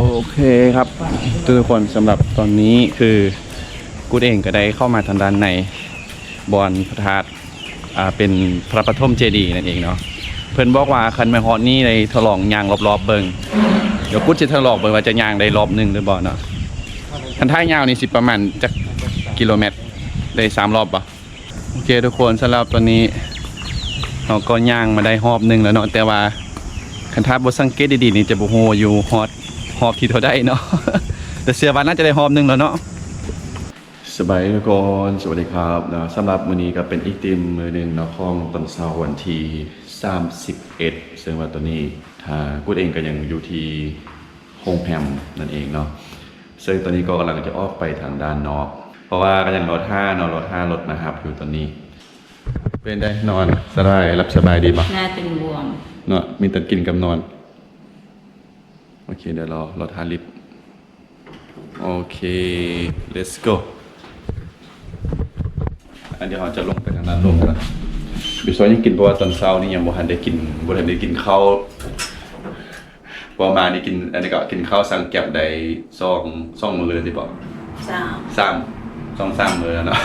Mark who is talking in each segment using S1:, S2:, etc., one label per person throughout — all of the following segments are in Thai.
S1: โอเคครับ ทุกคนสำหรับตอนนี้คือกูเองก็ได้เข้ามาทางด้านในบอนพระธาตุอ่าเป็นพระปฐมเจดีย์นั่นเองเนาะเพิ่นบอกว่าคันมาฮอดนี่ในทดลองยางรอบๆเบิงเดี๋ยวกูจะทดลองเบิงว่าจะยางได้รอบหนึงหรือบ่เนาะคันท้ายยาวนี่สิประมาณจักกิโลเมตรได้สามรอบปะโอเคทุกคนสำหรับตอนนี้เราก็ย่างมาได้รอบหนึ่งแล้วเนาะแต่ว่าคันถ้าบสังเกตดีๆนี่จะบ่ฮู้อยู่ฮอด ฮอบที่เท่าได้เนาะแต่เสื้อวันน่าจะได้ฮอบหนึงแล้วเนาะสบายทุกคนสวัสดีครับนะสำหรับมื้อนี้ก็เป็นอีกทีมมื้อหนึงเนาะของตอนเช้าวันที่31ซึ่งว่าตอนนี้ถ้ากูเองก็ยังอยู่ที่โฮงแฮมนั่นเองเนาะซึ่งตอนนี้ก็กำลังจะออกไปทางด้านนอก เพราะว่าก็ยังรถห้านอนรถห้ารถนะครับอยู่ตอนนี้ เป็นได้นอนสบายรับสบายดีปะ
S2: หน้าเป็นบวม
S1: เนาะมีแต่กินกับนอน โอเค เดี๋ยวรอรอทานลิฟต์โอเค let's go อันเดี๋ยวเราจะลงไปทางด้านลงกันบิสวยยังกินเพราะว่าตอนเช้านี่ยังบ่ทันได้กินบ่ทันได้กินข้าวพอมานี่กินอันนี้ก็กินข้าวสั่งแก็บได้ซองซองมื้อเลยที่บอก
S2: สาม
S1: สามสองสามมื้อแล้วเนาะ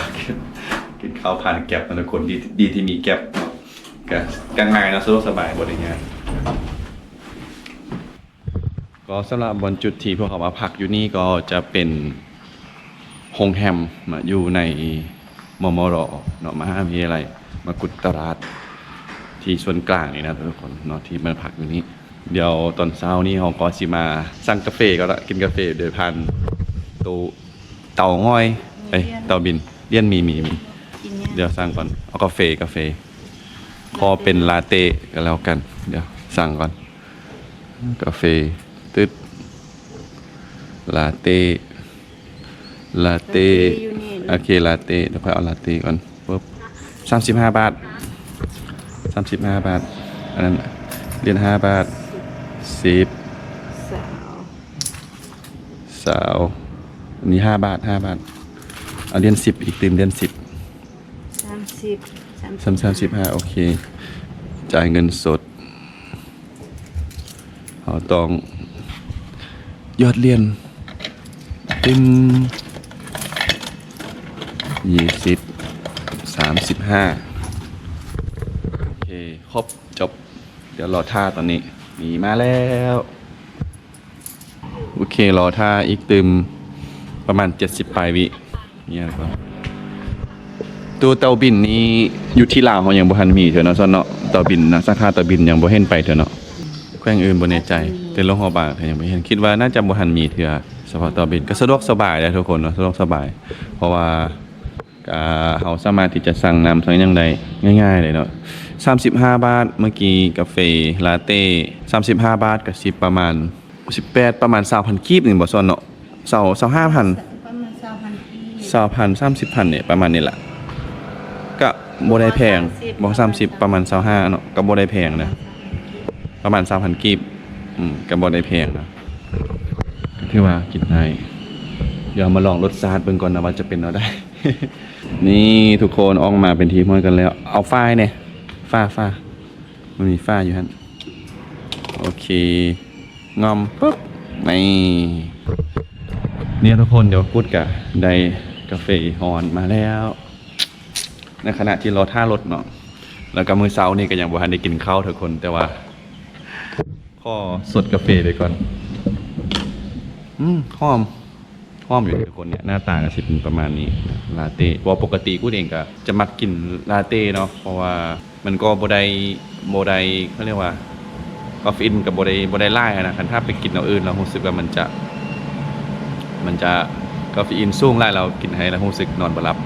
S1: กินข้าวผ่านแก็บนะทุกคนดีดีที่มีแก็บเนาะก็ก็ง่ายนะสะดวกสบายบ่ได้ยาก ก็สำหรับบนจุดที่พวกเขามาพักอยู่นี่ก็จะเป็นโฮงแฮมมาอยู่ในมมรเนาะมหาวิทยาลัยมกุฎราชที่ส่วนกลางนี่นะทุกคนเนาะที่มาพักอยู่นี้ เดี๋ยวตอนเช้านี้เราก็สิมาสั่งกาแฟก็ละกินกาแฟโดยผ่านตู้เต่าง่อยเอ้ยเต่าบินเลี่ยนมีมีมี
S2: เนี่ย
S1: เดี๋ยวสั่งก่อนเอากาแฟกาแฟขอเป็นลาเต้ก็แล้วกัน เดี๋ยวสั่งก่อนกาแฟ ตึ๊ดลาเต้ลาเต้
S2: อยู่นี่
S1: โอเคลาเต้เดี๋ยวค่อยเอาลาเต้ก่อนปุ๊บสามสิบห้าบาทสามสิบห้าบาท อันนั้นเหรียญห้าบาทสิบ
S2: สาว
S1: สาวอันนี้ห้าบาทห้าบาท เอาเหรียญสิบอีกติมเหรียญสิบ
S2: สามสิบ
S1: สามสามสิบห้าโอเค จ่ายเงินสดเราต้อง ยอดเรียนติมยี่สิบสามสิบห้าโอเค ครบ จบ เดี๋ยวรอท่าตอนนี้มีมาแล้ว โอเค รอท่าอีกตึมประมาณ70ปลายวิเนี่ยครับตัวเตาบินนี้อยู่ที่ลาวเขายังบ่ทันมีเถอะเนาะซะเนาะเตาบินนะสาขาเตาบินยังบ่เห็นไปเถอะเนาะ แขวงอื่นบ่แน่ใจ แต่โรงพยาบาลเขายังบ่เห็นคิดว่าน่าจะบ่ทันมีเถอะเฉพาะเตาบินก็สะดวกสบายเลยทุกคนเนาะสะดวกสบาย เพราะว่าอ่าเฮาสามารถที่จะสั่งน้ำสั่งหยังได้ง่าย ๆ เลยเนาะ35 บาทเมื่อกี้กาแฟลาเต้35 บาทก็สิประมาณ 18 ประมาณ20,000กีบนี่บ่ซ่อนเนาะ20 25,000
S2: ประมาณสามพันปี
S1: สาวพันสามสิบพันเนี่ยประมาณนี้แหละก็โบได้แพงบอกสามสิบประมาณสาวห้าเนาะก็โบได้แพงนะ ประมาณสามพันกีบอืมก็โบได้แพงนะก็ถือว่ากินได้เดี๋ยวมาลองรสชาติเบิ่งก่อนนะว่าจะเป็นเอาได้ นี่ทุกคนออกมาเป็นทีมห้อยกันแล้ว เอาฝ้ายเนี่ยฝ้าฝ้ามันมีฝ้าอยู่ฮะโอเค งอมปุ๊บนี่เนี่ยทุกคนเดี๋ยวพูดกับได้กาแฟฮอนมาแล้ว ในขณะที่รอท่ารถเนาะแล้วก็มือเช้านี่ก็ยังบ่ทันได้กินข้าวทุกคนแต่ว่า ข้อสดกาแฟไปก่อน อืมหอมหอมอยู่ทุกคนเนี่ยหน้าตาก็สิเป็นประมาณนี้ลาเต้ว่าปกติกูเองก็จะมักกินลาเต้เนาะเพราะว่ามันก็บ่ได้บ่ได้เขาเรียกว่ากาแฟอินกับบ่ได้บ่ได้ไล่นะคันถ้าไปกินเอาอื่นเรารู้สึกว่ามันจะ มันจะกาแฟอินสูงไล่เรากินให้แล้วรู้สึกนอนบ่หลับ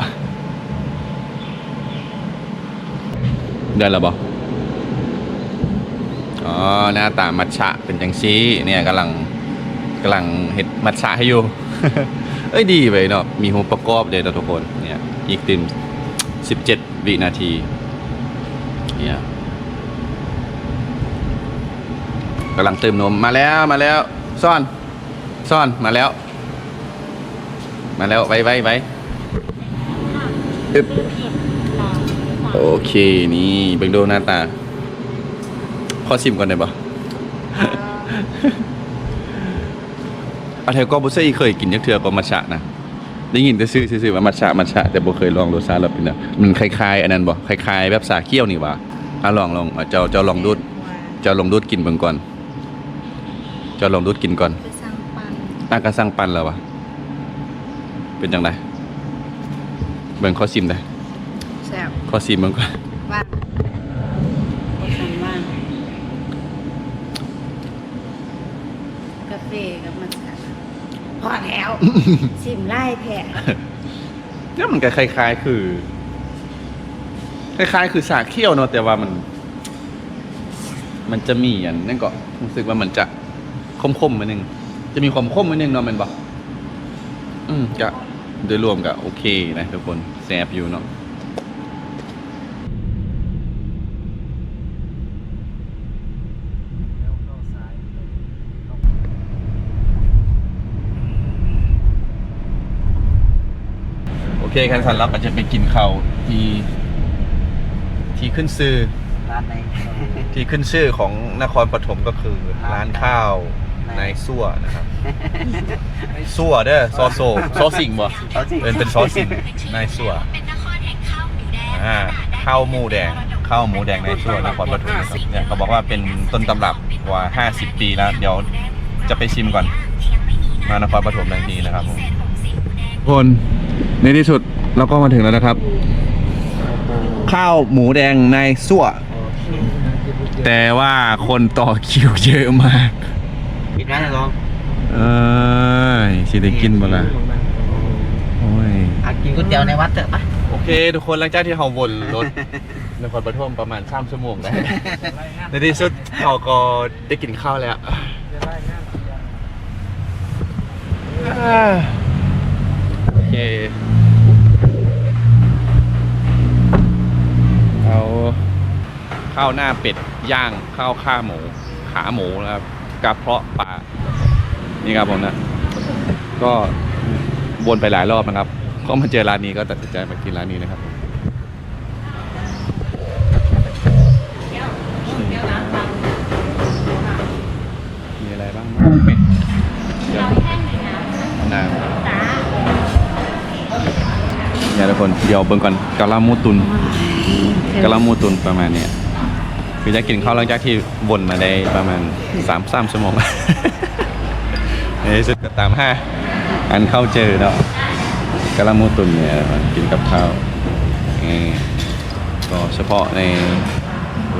S1: ได้แล้วบ่ อ๋อหน้าตามัทฉะเป็นจังซี่เนี่ยกำลังกำลังเฮ็ดมัทฉะให้อยู่ เอ้ยดีไปเนาะมีหูประกอบเลยนะทุกคนเนี่ยอีกติม17วินาทีเนี่ยกำลังเติมนมมาแล้วมาแล้ว ซ่อน ซ่อนมาแล้ว มาแล้วไว้ไว้ไว้อึบโอเคนี่เบิ่งดูหน้าตา ขอชิมก่อนได้ปะอาเทก็บ่เคยเคยกินจักเทื่อก็มัทฉะนะได้ยินแต่ชื่อซื่อๆว่ามัทฉะมัทฉะแต่บ่เคยลองรสชาติแล้วเป็นจังมันคล้ายๆอันนั้นบ่คล้ายๆ แบบสาเคี่ยวนี่หว่าอะลองลองเอาเจ้าเจ้าลองดูดเจ้าลองดูดกินเบิ่งก่อนเจ้าลองดูดกินก่อน
S2: ไปสร้างปัน
S1: น่าก็สั่งปันแล้ววะเป็นจังไดเบิ่งข้อซิมได้
S2: แซ่บ
S1: ข้อซิมเบิ่งก่อน
S2: ว่างโอสันว่าง กาแฟกับมันค่ะพอแล้วชิมไล่แทะ
S1: เนี่ยมันก็คล้ายๆ คือ คล้ายๆ คือสาเคี่ยวเนาะแต่ว่ามัน มันจะมีอันนั่นก็รู้สึกว่ามันจะคมๆมานึง จะมีความคมมานึงเนาะแมันบอกอืมก็โดยรวมก็โอเคนะทุกคนแซบอยู่เนาะ เคคันสันรับอาจจะไปกินข้าวที่ที่ขึ้นซื้อ
S3: ร้านไหน
S1: ที่ขึ้นชื่อของนครปฐมก็คือร้านข้าวนายซั่วนะครับซั่วเด้อซอโซซอสิงบ่
S3: เขาสิ
S1: เอินเป็นซอสิงนายซั่วอ่าข้าวหมูแดงข้าวหมูแดงนายซั่วนครปฐมนะครับเนี่ยเขาบอกว่าเป็นต้นตำรับกว่า 50 ปีแล้วเดี๋ยวจะไปชิมก่อน มานครปฐมทันทีนะครับผมคน ในที่สุดเราก็มาถึงแล้วนะครับ ข้าวหมูแดงนายซั่ว แต่ว่าคนต่อคิวเยอะมาก
S3: ปิดร้านแล้วเหรอ
S1: เอ้ยสิได้กินบ่ล่ะโอ้ย
S3: อะกินก๋วยเตี๋ยวในวัดเถอะปะ
S1: โอเค ทุกคนหลังจากที่เราวนรถนครปฐมประมาณ3ชั่วโมงได้ ในที่สุดเราก็ได้กินข้าวแล้วอ่าโอ เคเอาข้าวหน้าเป็ดย่างข้าวข้าหมู ขาหมูนะครับกระเพาะปลานี่ครับผมนะ ก็วนไปหลายรอบนะครับ ก็มาเจอร้านนี้ก็ตัดสินใจมากินร้านนี้นะครับ มีอะไรบ้างนะเป็ดเดี๋ยวน้ำเนี่ยทุก คนเดี๋ยวเบิ่งก่อนกะลามูตุนกะลามูตุนประมาณเนี้ยคือจะกินข้าวหลังจากที่วนมาได้ประมาณสามสามชั่วโมงในที่สุดก็ตามห้าอันเข้าเจอเนาะกะลามูตุนเนี่ยกินกับข้าวเออก็เฉพาะใน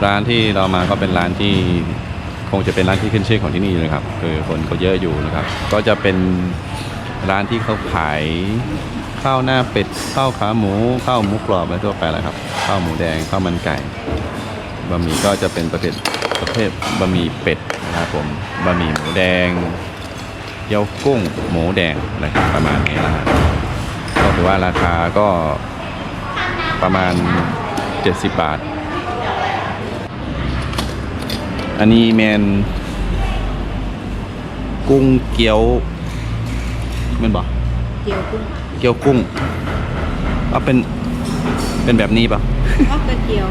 S1: ร้านที่เรามาก็เป็นร้านที่คงจะเป็นร้านที่ขึ้นชื่อของที่นี่เลยครับคือคนก็เยอะอยู่นะครับ ก็จะเป็นร้านที่เขาขาย ข้าวหน้าเป็ดข้าวขาหมูข้าวหมูกรอบอะไรทั่วไปแหละครับ ข้าวหมูแดงข้าวมันไก่บะหมี่ก็จะเป็นประเภทประเภทบะหมี่เป็ดนะครับผมบะหมี่หมูแดงเกี๊ยวกุ้งหมูแดงนะครับประมาณนี้นะฮะก็ถือว่าราคาก็ประมาณ 70 บาท อันนี้แมนกุ้งเกี๊ยวแมันบอก
S2: เกี๊ยวกุ้ง
S1: เกี๊ยวกุ้งว่าเป็นเป็นแบบนี้ปะ
S2: ก็กระเกี๊ยว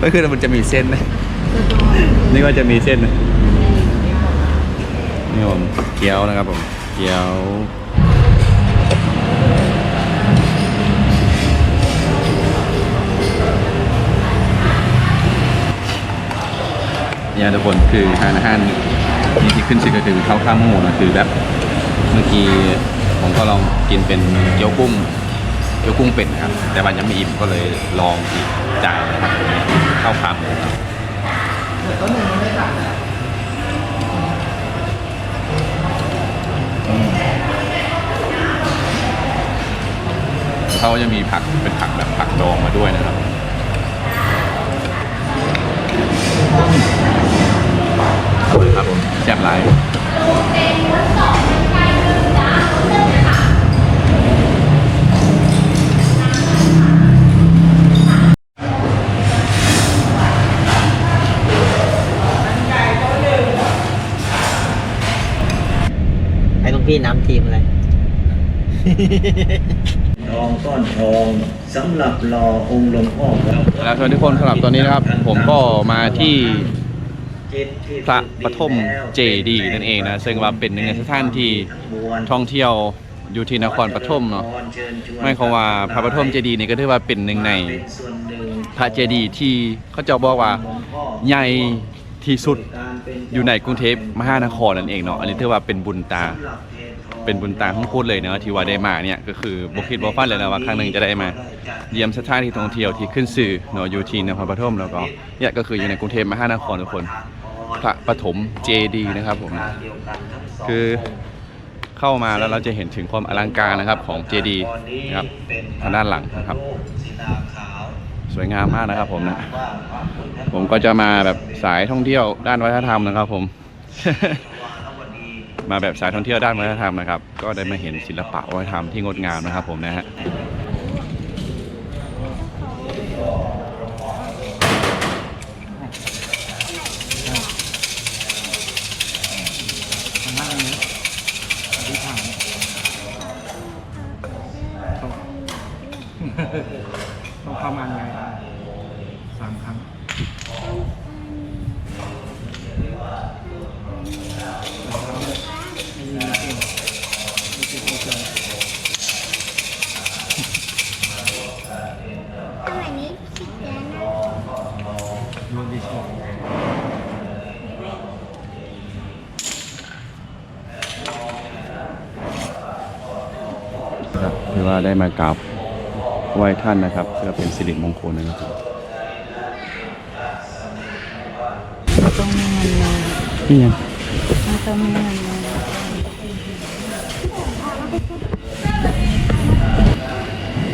S1: ก็คือมันจะมีเส้นนะ
S2: กระดอง
S1: นี่ก็จะมีเส้นนะนี่ผมเกี๊ยวนะครับผมเกี๊ยวเนี่ยทุกคนคือทานอาหารนี่ที่ขึ้นชื่อก็คือข้าวขาหมูนะคือแบบเมื่อกี้ ผมก็ลองกินเป็นเกี๊ยวกุ้งเกี๊ยวกุ้งเป็ดนะครับ แต่มันยังไม่อิ่มก็เลยลองอีกจานนะครับข้าวขาหมูครับเขาจะมีผักเป็นผักแบบผักดองมาด้วยนะครับอบคุณครับผมแซ่บหลาย
S3: ทอ
S4: งก้อนทองสำหรับรอองค์หลวงพ่อครับ
S1: แล้วสวัสดีทุกคนสำหรับตอนนี้นะครับ ผมก็มาที่พระปฐมเจดีย์นั่นเองนะซึ่งว่าเป็นหนึ่งในสถานที่ท่องเที่ยวอยู่ที่นครปฐมเนาะไม่ควาว่าพระปฐมเจดีย์นี่ก็ถือว่าเป็นหนึ่งในพระเจดีย์ที่เขาเจะบอกว่าใหญ่ที่สุดอยู่ในกรุงเทพมหานครนั่นเองเนาะอันนี้ถือว่าเป็นบุญตา เป็นบุญตาของพูดเลยเนาะที่ว่าได้มาเนี่ยก็คือบ่คิดบ่ฝันเลยนะว่าครั้งหนึ่งจะได้มา เยี่ยมสถานที่ท่องเที่ยวที่ขึ้นสื่อเนาะอยู่ที่นครปฐมแล้วก็เนี่ยก็คืออยู่ในกรุงเทพมหานครทุกคนพระปฐมเจดีนะครับผมคือเข้ามาแล้วเราจะเห็นถึงความอลังการนะครับของเจดีนะครับทางด้านหลังนะครับ สวยงามมากนะครับผมนะผมก็จะมาแบบสายท่องเที่ยวด้านวัฒนธรรมนะครับผม มาแบบสายท่องเที่ยวด้านวัฒนธรรมนะครับ ก็ได้มาเห็นศิลปะวัฒนธรรมที่งดงามนะครับผมนะฮะ
S5: ต้องเข้ามาไงสามครั้ง
S6: สมั ยนี้คิดแล้วนะ
S5: รวมดีชอบ
S1: ครับคือว่าได้มากราบไหว้ท่านนะครับเพื่อเป็นสิริมงคลนะครับ
S2: ต้องมีเงินมา
S1: นี่ยัง
S2: ต้องมีเงินมา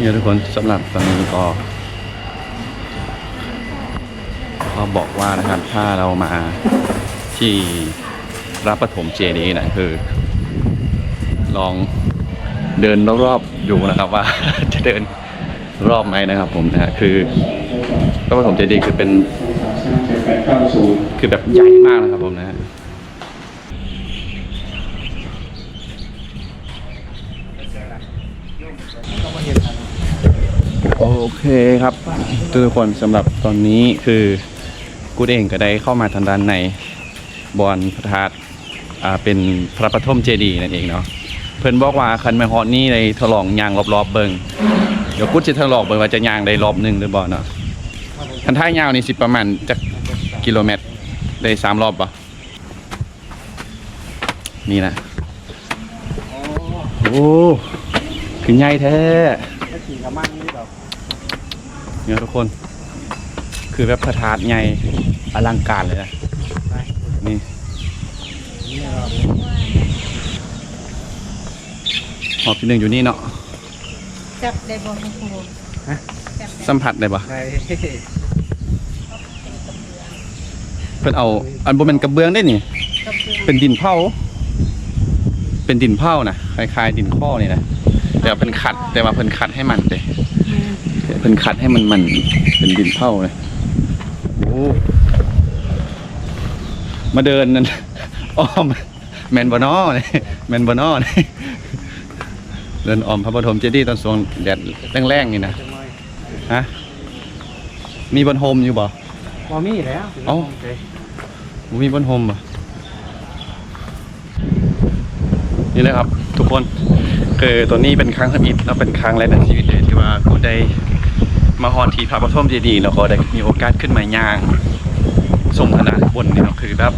S1: นี่ยทุกคนสำหรับตอนนี้ก็เขาบอกว่านะครับถ้าเรามาที่รับปฐมเจดีย์นะคือ ลองเดินรอบๆดูนะครับว่า จะเดินรอบไหมนะครับผมนะฮะคือพระปฐมเจดีย์คือเป็นคือแบบใหญ่มากนะครับผมนะฮะโอ เคครับ ทุกคนสำหรับตอนนี้คือกูเองก็ได้เข้ามาทางด้านในบอนพระธาตุเป็นพระปฐมเจดีย์นั่นเองเนาะเพิ่นบอกว่าคันแม่ฮอดนี่ในทดลองยางรอบๆเบิงเดี๋ยวกูจะทดลองเบิงว่าจะยางได้รอบหนึ่งหรือบ่เนาะคันท่ายาวนี่สิประมาณจักกิโลเมตรได้สามรอบบ่นี่นะโอ้คือใหญ่แท้ เนี่ยทุกคน คือแบบพระธาตุใหญ่อลังการเลยนะนี่
S5: นี่เรา
S1: หอบที่หนึ่งอยู่นี่เนาะ
S2: จับได้บ่ทุกคน
S5: ฮะ
S2: จับได้
S1: สัมผัสได้ปะ
S5: ใช่
S1: เพิ่นเอา อันบ่แม่นกระเบื้องได้นี่
S2: กับเพื่อน
S1: เป็นดินเผาเป็นดินเผานะคล้ายๆดินข้อนี่นะแต่ว่าเพิ่นขัดแต่ว่าเพิ่นขัดให้มันเด้ เพิ่นขัดให้มันมันเป็นดินเผาเลยโอ้มาเดินนั่นอ้อมแมนบอนอนี่แมนบอนอนี่เดินอ้อมพระปฐมเจดีย์ตอนสวงแดดแรงๆนี่นะ
S5: จะไม่
S1: ฮะมีบนโฮมอยู่บ่
S5: บอมี่แล้ว
S1: เอ้าบ่มีบนโฮมบ่นี่เลยครับ ทุกคนคือตัวนี้เป็นครั้งสมิทแล้วเป็นครั้งแรกในชีวิตเลยที่ว่ากูได้ มาฮอนที่พระปฐมเจดีย์แล้วก็ได้มีโอกาสขึ้นมาย่างทรงคณะบนนี่เนาะคือแบบ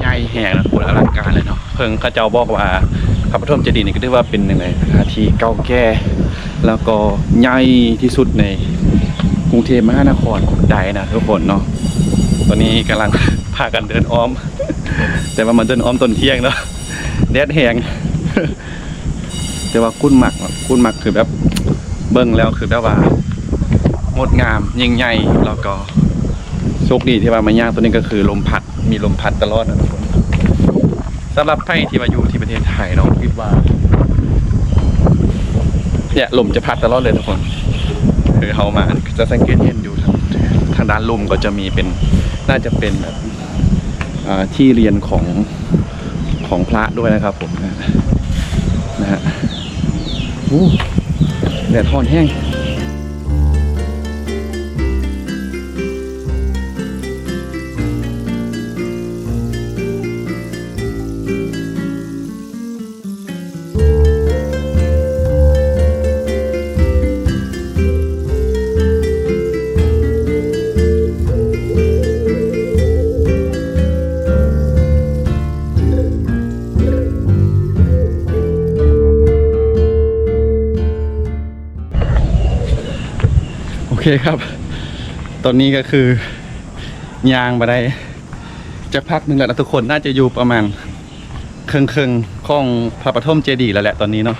S1: ใหญ่แหงนะคุณอลังการเลยเนาะเพิ่งข้าเจ้าบอกว่าพระปฐมเจดีย์นี่ก็ถือว่าเป็นหนึ่งในสถานที่เก่าแก่แล้วก็ใหญ่ที่สุดในกรุงเทพมหานครได้นะทุกคนเนาะตอนนี้กำลังพากันเดินอ้อม แต่ว่ามันเดินอ้อมตอนเที่ยงแล้วแดดแหงแต่ว่ากุ้นหมักกุ้นหมักคือแบบ เบิ้งแล้วคือแบบว่างดงามยิ่งใหญ่แล้วก็โชคดีที่ว่ามาย่างตัวนี้ก็คือลมพัดมีลมพัดตลอดนะทุกคนสำหรับใครที่มาอยู่ที่ประเทศไทยเนาะคิดว่าเนี่ยลมจะพัดตลอดเลยทุกคน คือเขามาจะสังเกตเห็นอยู่ทางทางด้านลุมก็จะมีเป็นน่าจะเป็นแบบที่เรียนของของพระด้วยนะครับผมนะฮะโอ้ แดดห้อนแห้ง เคครับ ตอนนี้ก็คือยางมาไดจะพักหนึ่งแล้วนะทุกคนน่าจะอยู่ประมาณครึ่งครึ่งของพระปฐมเจดีย์แล้วแหละตอนนี้เนาะ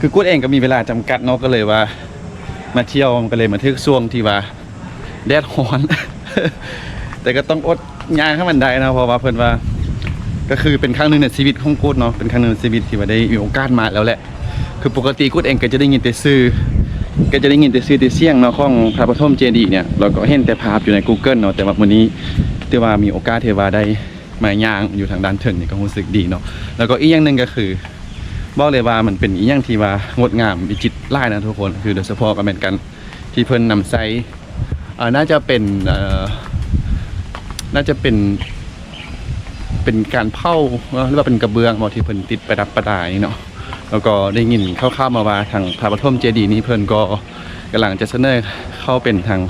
S1: คือกูดเองก็มีเวลาจำกัดเนาะก็เลยว่า มาเที่ยวก็เลยมาทึกช่วงที่ว่าแดดร้อน แต่ก็ต้องอดยางให้มันได้นะเพราะว่าเพิ่นว่า ก็คือเป็นครั้งหนึ่งในชีวิตของกูดเนาะเป็นครั้งหนึ่งในชีวิตที่ว่าได้มีโอกาสมาแล้วแหละ คือปกติกูดเองก็จะได้ยินแต่ซื้อ ก็จะได้ยินแต่ซื้อแต่เสียงเนาะของพระปฐมเจดีย์เนี่ยเราก็เห็นแต่ภาพอยู่ใน Google เนาะแต่ว่าวันนี้ทีว่ามีโอกาสเทวาได้มาย่างอยู่ทางด้านเทิงนี่ก็รู้สึกดีเนาะแล้วก็อีกอย่างหนึ่งก็คือบอกเลยว่ามันเป็นอีกอย่างที่ว่างดงามวิจิตรไล่นะทุกคนคือโดยเฉพาะก็เป็นกันที่เพิ่นนำไซน่าจะเป็นน่าจะเป็นเป็นการเผาหรือว่าเป็นกระเบื้องบ่ที่เพิ่นติดประดับประดานี่เนาะ แล้วก็ได้ยินคร่าวๆมาว่าทางพระปฐมเจดีย์นี้เพิ่นก็กำลังจะเสนอเข้าเป็นทาง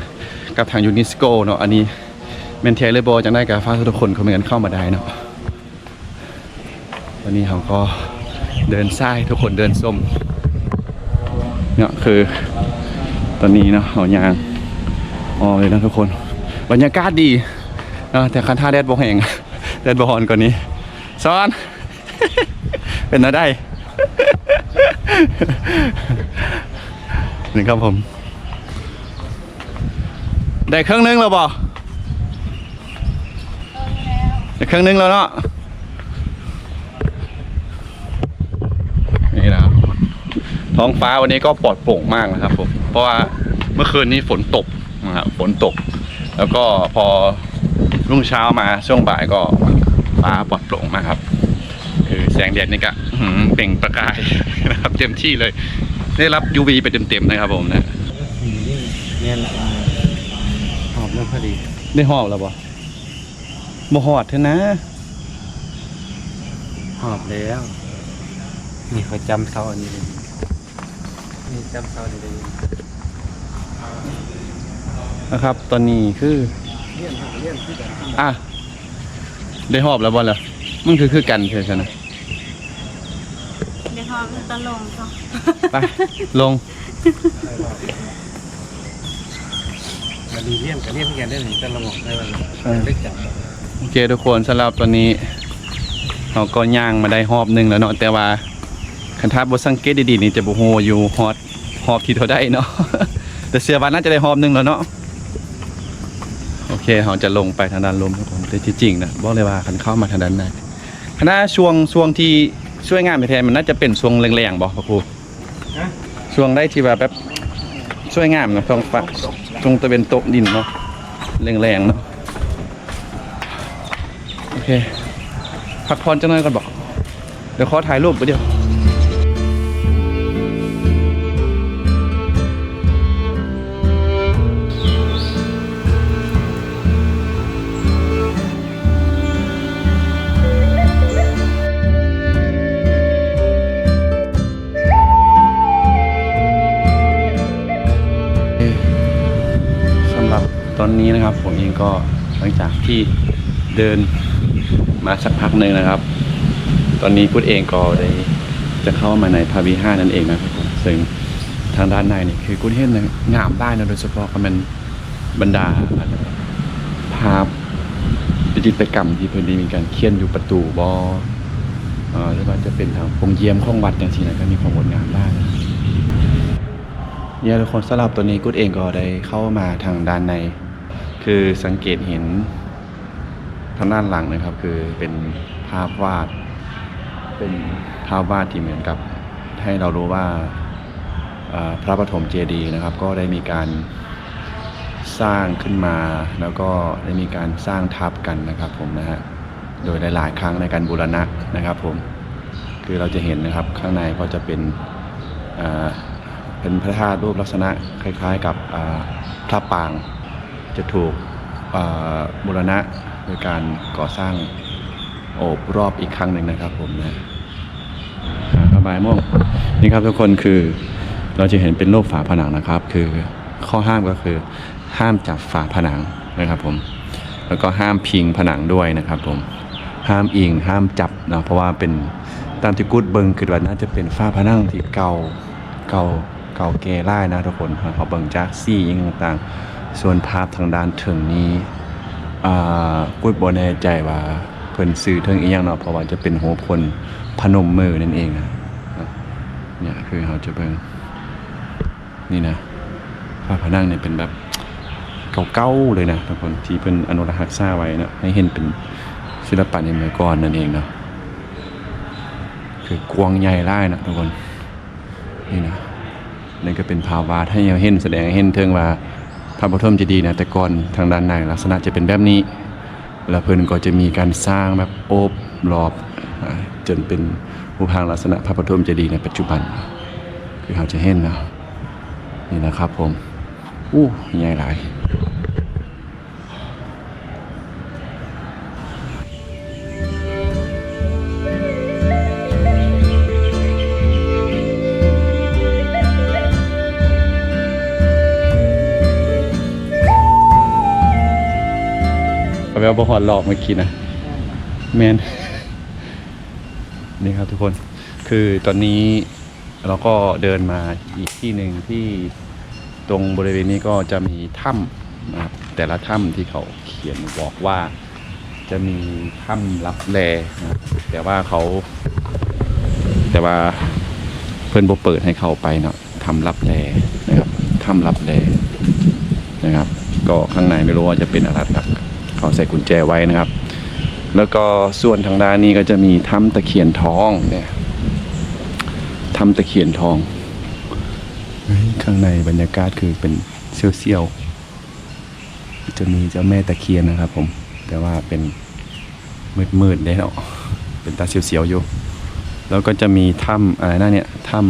S1: กับทางยูเนสโกเนาะอันนี้เมนเทเลโบจังได้กับฟ้าทุกคนเขาเหมือนเข้ามาได้เนาะตอนนี้เขาก็เดินซ้ายทุกคนเดินส้มเนี่ยคือตอนนี้เนาะเขายางออกเลยนะทุกคน บรรยากาศดีเนาะแต่คันท่าแดดบ่แหงแดดบ่อนกว่านี้ซ้อน เป็นอะไรได้ นี่ครับผม ได้เครื่องนึงแล้วบ่ได้เครื่องนึงแล้วเนาะนี่นะท้องฟ้าวันนี้ก็ปลอดโปร่งมากนะครับผม เพราะว่าเมื่อคืนนี้ฝนตกนะครับฝนตก แล้วก็พอรุ่งเช้ามาช่วงบ่ายก็ฟ้าปลอดโปร่งมากครับ คือแสงแดดนี่ก็เปล่งประกาย นะครับเต็มที่เลย ได้รับ UV ไปเต็มๆนะครับผมนะ
S3: เนี่ยแหละหอบเริ่มพอดี
S1: ได้หอบแล้วบ่บ่หอดเถอะนะ
S3: หอบแล้ว นี่เขาจำเสาอันนี้เลยนี่จำเสาอันนี้เลย
S1: นะครับ ตอนนี้คืออะได้หอบแล้วบ่ล่ะมันคือคือกันเฉยๆนะ
S2: อมันตะลงเขา
S1: ไป ลง
S3: มาดีเลี่ยมกับเลี่ยมกันได้หนึ่งจะระบบได้วัน
S1: เออ
S3: ได้จับ
S1: โอเคทุกคนสำหรับตอนนี้เราก็ย่างมาได้หอบหนึ่งแล้วเนาะแต่ว่าคันทับบสังเกตดีๆนี่จะบ่โฮอยู่ฮอดหอบที่เท่าได้เนาะแต่เสียวันน่าจะได้หอบหนึ่งแล้วเนาะโอเคเราจะลงไปทางด้านลมครับผมแต่ที่จริงนะบอกเลยว่าคันเข้ามาทางด้านในคณะช่วงช่วงที่ ช่วยงานไปแทนมันน่าจะเป็นช่วงแรงๆบอกพระครู
S5: ฮะ
S1: ช่วงได้ที่ว่าแบบช่วยงานเนาะช่วงฝักช่วงตะเวนตกดินเนาะแรงๆเนาะโอเคพักผ่อนจังหน่อยก่อนบอกเดี๋ยวขอถ่ายรูปไปเดียว ตอนนี้นะครับ ผมเองก็หลังจากที่เดินมาสักพักหนึ่งนะครับ ตอนนี้พุทธเองก็ได้จะเข้ามาในพาวีห้านั่นเองนะครับซึ่งทางด้านในนี่คือกุณเห็นนะงามได้นะโดยเฉพาะก็เป็นบรรดาภาพดิจิตรกรรมที่เพิ่นได้มีการเขียนอยู่ประตูบ่อหรือว่าจะเป็นทางพงเยี่ยมข้องวัดอย่างที่นะก็มีความงดงามได้นเนี่ยทุกคนสำหรับตัวนี้กุดเองก็ได้เข้ามาทางด้านใน คือสังเกตเห็นทางด้านหลังนะครับ คือเป็นภาพวาด เป็นภาพวาดที่เหมือนกับ ให้เรารู้ว่าพระปฐมเจดีย์นะครับ ก็ได้มีการสร้างขึ้นมา แล้วก็ได้มีการสร้างทับกันนะครับ ผมนะฮะโดยหลายๆ ครั้งในการบูรณะนะครับ ผมคือเราจะเห็นนะครับข้างในก็จะเป็นเป็นพระธาตุรูปลักษณะคล้าย ๆ กับพระปาง จะถูกบูรณะโดยการก่อสร้างโอบรอบอีกครั้งหนึ่งนะครับผมนะอ่าระบายม่วงนี่ครับทุกคนคือเราจะเห็นเป็นรูปฝาผนังนะครับ คือข้อห้ามก็คือห้ามจับฝาผนังนะครับผมแล้วก็ห้ามพิงผนังด้วยนะครับผมห้ามอิงห้ามจับนะเพราะว่าเป็นตามที่กูดเบิงคือว่าน่าจะเป็นฝ้าผนังที่เก่าเก่าเก่าแก่หล่ายนะทุกคนเขาเบิงจากซี่อยังต่างๆ ส่วนภาพทางด้านถึงนี้อ่ากูดบ่แน่ใจว่าเพิ่นซื้อถึงอีหยังเนาะเพราะว่าจะเป็นหัวพลพนมมือนั่นเองนะเนี่ยคือเขาจะเบิ่งนี่นะฝาผนังเนี่ยเป็นแบบเก่าๆเลยนะทุกคนที่เพิ่นอนุรักษ์รักษาไว้นะให้เห็นเป็นศิลปะในเมื่อก่อนนั่นเองเนาะคือกวางใหญ่หล่ายนะทุกคนนี่นะนั่นก็เป็นภาวะให้เราเห็นแสดงให้เห็นถึงว่า พระปฐมเจดีย์นะแต่ก่อนทางด้านในลักษณะจะเป็นแบบนี้ แล้วเพิ่นก็จะมีการสร้างแบบโอบรอบจนเป็นรูปทางลักษณะพระปฐมเจดีย์ในปัจจุบัน คือเราจะเห็นนะนี่นะครับผมอู้ใหญ่หลาย เอาปเอาบะหอดหลอกเมื่อกี้นะแมนนี่ครับทุกคนคือตอนนี้เราก็เดินมาอีกที่หนึ่งที่ตรงบริเวณนี้ก็จะมีถ้ำนะครับแต่ละถ้ำที่เขาเขียนบอกว่าจะมีถ้ำรับแลนะแต่ว่าเขา แต่ว่าเพื่อนบเปิดให้เขาไปเนาะถ้ำรับแลนะครับถ้ำรับแลนะครับ ก็ข้างในไม่รู้ว่าจะเป็นอะไรครับ ขาใส่กุญแจไว้นะครับ แล้วก็ส่วนทางด้านนี้ก็จะมีถ้ำตะเคียนทองเนี่ยถ้ำตะเคียนทอง ข้างในบรรยากาศคือเป็นเซี่ยวๆจะมีเจ้าแม่ตะเคียนนะครับผม แต่ว่าเป็นมืดๆได้เนาะเป็นตาเสียวๆอยู่ แล้วก็จะมีถ้ำอะไรนะเนี่ยถ้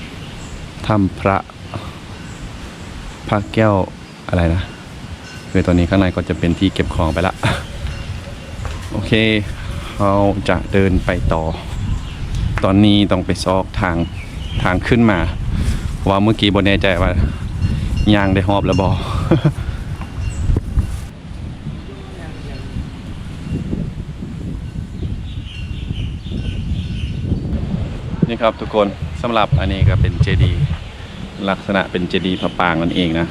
S1: ำถ้ำพระพระแก้วอะไรนะ คือตอนนี้ข้างในก็จะเป็นที่เก็บของไปละ โอเค เราจะเดินไปต่อ ตอนนี้ต้องไปซอกทางทางขึ้นมา ว่าเมื่อกี้บนแน่ใจว่ายางได้หอบแล้วบอนี่ครับทุกคนสำหรับอันนี้ก็เป็นเจดีลักษณะเป็นเจดีพระปางนั่นเองนะ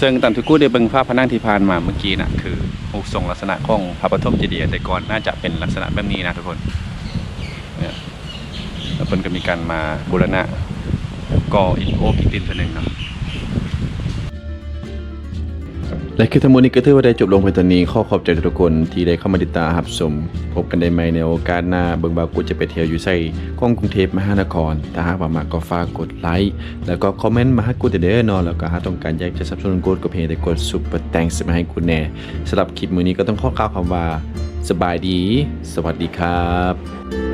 S1: ซึ่งตามที่กู้ได้เบิ่งภาพพนังที่ผ่านมาเมื่อกี้นะคือรูปทรงลักษณะของพระปฐมเจดีย์แต่ก่อนน่าจะเป็นลักษณะแบบนี้นะทุกคนเนี่ยแล้วเพิ่นก็มีการมาบูรณะก่ออีกโอบอีกตินตัวหนึ่งเนาะ และคือทั้งหมดนี้ก็ถือว่าได้จบลงไปตอนนี้ขอขอบใจทุกคนที่ได้เข้ามาติดตามรับชมพบกันได้ใหม่ในโอกาสหน้าเบิ่งบากูจะไปเที่ยวอยู่ไสของกรุงเทพมหานคร ถ้าหากว่ามาก็ฝากกดไลค์แล้วก็คอมเมนต์มาให้กูเด้อนาะแล้วก็หากต้องการอยากจะสับสนุนกูก็เพียงแต่กดซุปเปอร์แตงส์มาให้กูแน่สำหรับคลิปมื้อนี้ก็ต้องขอกล่าวคำว่า สบายดี สวัสดีครับ